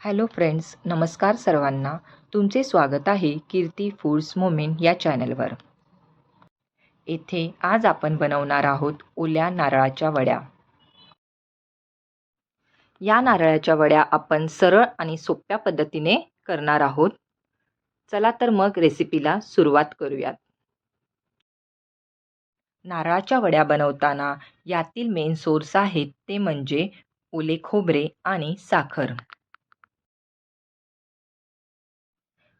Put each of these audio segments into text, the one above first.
Hello friends नमस्कार सर्वांना. तुमचे स्वागत आहे कीर्ती फूड्स मोमेंट या चॅनलवर. येथे आज आपण बनवणार आहोत ओल्या नारळाच्या वड्या. या नारळाच्या वड्या आपण सरळ आणि सोप्या पद्धतीने करणार आहोत. चला तर मग रेसिपीला सुरुवात करूयात. नारळाच्या वड्या बनवताना यातील मेन सोर्स आहेत ते म्हणजे ओले खोबरे आणि साखर.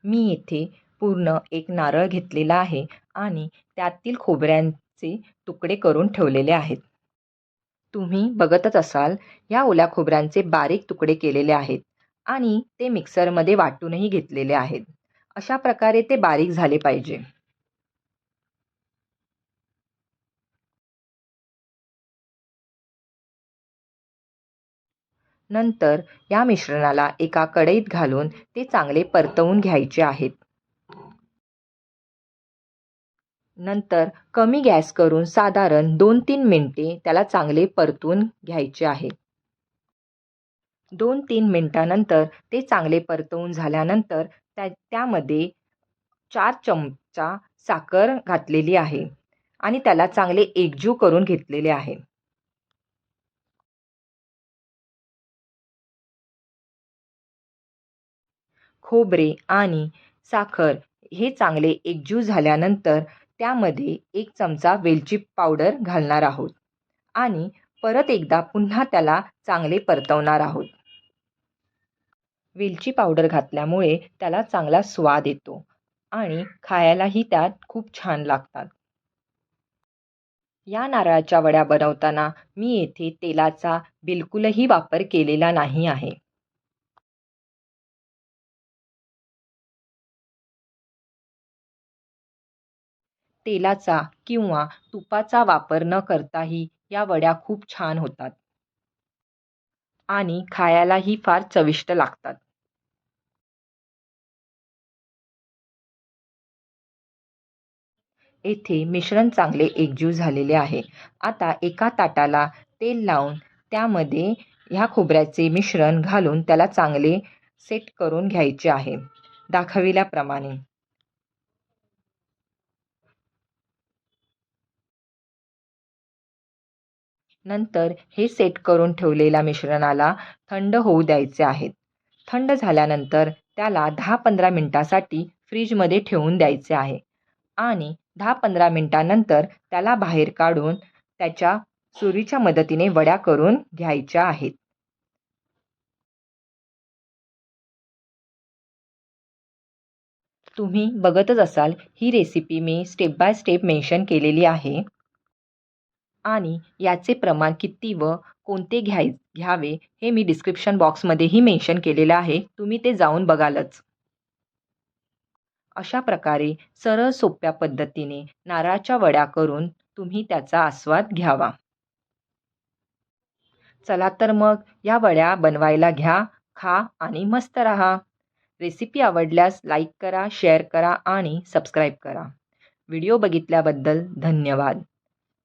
मी येथे पूर्ण एक नारळ घेतलेला आहे आणि त्यातील खोबऱ्यांचे तुकडे करून ठेवलेले आहेत. तुम्ही बघतच असाल या ओल्या खोबऱ्यांचे बारीक तुकडे केलेले आहेत आणि ते मिक्सरमध्ये वाटूनही घेतलेले आहेत. अशा प्रकारे ते बारीक झाले पाहिजे. नंतर या मिश्रणाला एका कढईत घालून ते चांगले परतवून घ्यायचे आहेत. नंतर कमी गॅस करून साधारण दोन तीन मिनटे त्याला चांगले परतून घ्यायचे आहे. दोन तीन मिनटानंतर ते चांगले परतवून झाल्यानंतर त्या त्यामध्ये चार चमचा साखर घातलेली आहे आणि त्याला चांगले एकजीव करून घेतलेले आहे. खोबरे आणि साखर हे चांगले एकजीव झाल्यानंतर त्यामध्ये एक चमचा वेलची पावडर घालणार आहोत. आणि परत एकदा पुन्हा त्याला चांगले परतवणार आहोत. वेलची पावडर घातल्यामुळे त्याला चांगला स्वाद येतो आणि खायलाही त्यात खूप छान लागतात. या नारळाच्या वड्या बनवताना मी येथे तेलाचा बिलकुलही वापर केलेला नाही आहे. तेलाचा किंवा तुपाचा वापर न करताही या वड्या खूप छान होतात. आणि खायलाही फार चविष्ट लागतात. येथे मिश्रण चांगले एकजीव झालेले आहे. आता एका ताटाला तेल लावून त्यामध्ये ह्या खोबऱ्याचे मिश्रण घालून त्याला चांगले सेट करून घ्यायचे आहे. दाखविल्याप्रमाणे. नंतर हे सेट करून ठेवलेल्या मिश्रणाला थंड होऊ द्यायचे आहेत. थंड झाल्यानंतर त्याला दहा पंधरा मिनटासाठी फ्रीजमध्ये ठेवून द्यायचे आहे. आणि दहा पंधरा मिनटानंतर त्याला बाहेर काढून त्याच्या सुरीच्या मदतीने वड्या करून घ्यायच्या आहेत. तुम्ही बघतच असाल ही रेसिपी मी स्टेप बाय स्टेप मेन्शन केलेली आहे. आणि याचे प्रमाण किती व कोणते घ्याय घ्यावे हे मी डिस्क्रिप्शन बॉक्समध्येही मेन्शन केलेलं आहे. तुम्ही ते जाऊन बघालच. अशा प्रकारे सरळ सोप्या पद्धतीने नारळाच्या वड्या करून तुम्ही त्याचा आस्वाद घ्यावा. चला तर मग या वड्या बनवायला घ्या खा आणि मस्त राहा. रेसिपी आवडल्यास लाईक करा शेअर करा आणि सबस्क्राईब करा. व्हिडिओ बघितल्याबद्दल धन्यवाद.